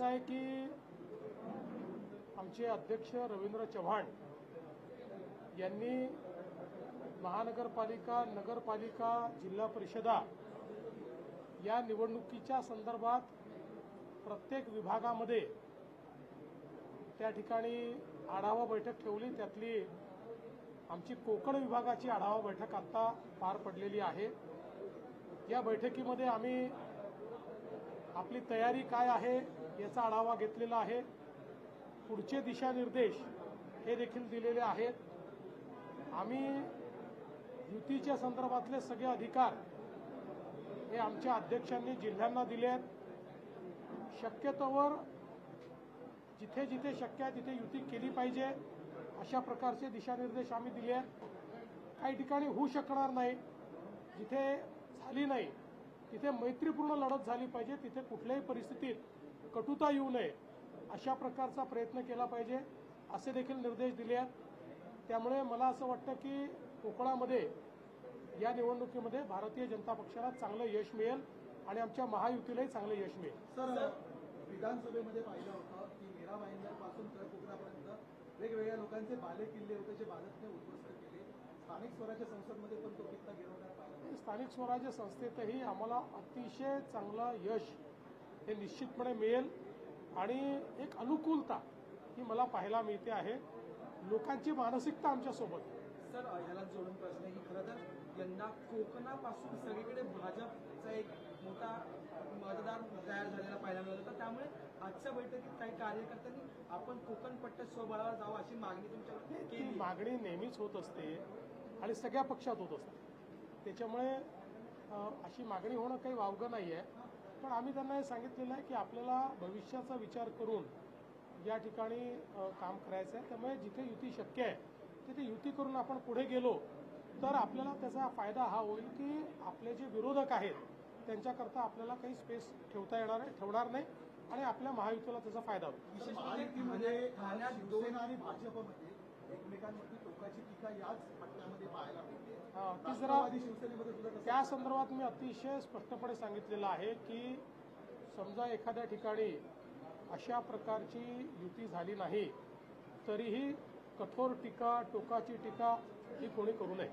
असं आहे की आमचे अध्यक्ष रवींद्र चव्हाण यांनी महानगरपालिका नगरपालिका जिल्हा परिषदा या निवडणुकीच्या संदर्भात प्रत्येक विभागामध्ये त्या ठिकाणी आढावा बैठक ठेवली. त्यातली आमची कोकण विभागाची आढावा बैठक आत्ता पार पडलेली आहे. या बैठकीमध्ये आम्ही आपली तयारी काय आहे याचा आढावा घेतलेला आहे. पुढचे दिशानिर्देश हे देखील दिलेले आहेत. आम्ही युतीच्या संदर्भातले सगळे अधिकार हे आमच्या अध्यक्षांनी जिल्ह्यांना दिले आहेत. शक्यतोवर जिथे जिथे शक्य आहे तिथे युती केली पाहिजे अशा प्रकारचे दिशानिर्देश आम्ही दिले आहेत. काही ठिकाणी होऊ शकणार नाही. जिथे झाली नाही तिथे मैत्रीपूर्ण लढत झाली पाहिजे तिथे कुठल्याही परिस्थितीत कटुता येऊ नये अशा प्रकारचा प्रयत्न केला पाहिजे असे देखील निर्देश दिले आहेत. त्यामुळे मला असं वाटतं की कोकणामध्ये या निवडणुकीमध्ये भारतीय जनता पक्षाला चांगलं यश मिळेल आणि आमच्या महायुतीलाही चांगलं यश मिळेल. सर विधानसभेमध्ये पाहिलं होतं की मेरा भाईंदरपासून तर कोकणापर्यंत वेगवेगळ्या लोकांचे बाले किल्ले होते जे भाजपने उद्ध्वस्त केले. स्थानिक स्वराज्य संसदमध्ये पण तो किल्ला गिरवण्यात स्थानिक स्वराज्य संस्थेतही आम्हाला अतिशय चांगलं यश हे निश्चितपणे मिळेल. आणि एक अनुकूलता ही मला पाहायला मिळते आहे. लोकांची मानसिकता आमच्यासोबत. सर ह्याला जोडून प्रश्न की खरं तर यंदा कोकणापासून सगळीकडे भाजपचा एक मोठा मतदार तयार झालेला पाहायला मिळत होता त्यामुळे आजच्या बैठकीत काही कार्यकर्त्यांनी आपण कोकण पट्ट्यात स्वबळावर जावं अशी मागणी तुमच्याकडे ती केली मागणी नेहमीच होत असते आणि सगळ्या पक्षात होत असते. त्याच्यामुळे अशी मागणी होणं काही वावगं नाही आहे पण आम्ही त्यांना हे सांगितलेलं आहे की आपल्याला भविष्याचा विचार करून या ठिकाणी काम करायचं आहे. त्यामुळे जिथे युती शक्य आहे तिथे युती करून आपण पुढे गेलो तर आपल्याला त्याचा फायदा हा होईल की आपले जे विरोधक आहेत त्यांच्याकरता आपल्याला काही स्पेस ठेवता येणार ठेवणार नाही आणि आपल्या महायुतीला त्याचा फायदा होईल. विशेष म्हणजे आणि भाजपमध्ये एकमेकांवरती टोकाची टीका याच पट्ट्यामध्ये पाहायला मिळते. हा, शिवसेनेमध्ये सुद्धा त्या संदर्भात मी अतिशय स्पष्टपणे सांगितलेलं आहे की समजा एखाद्या ठिकाणी अशा प्रकारची युती झाली नाही तरीही कठोर टीका टोकाची टीका ही कोणी करू नये.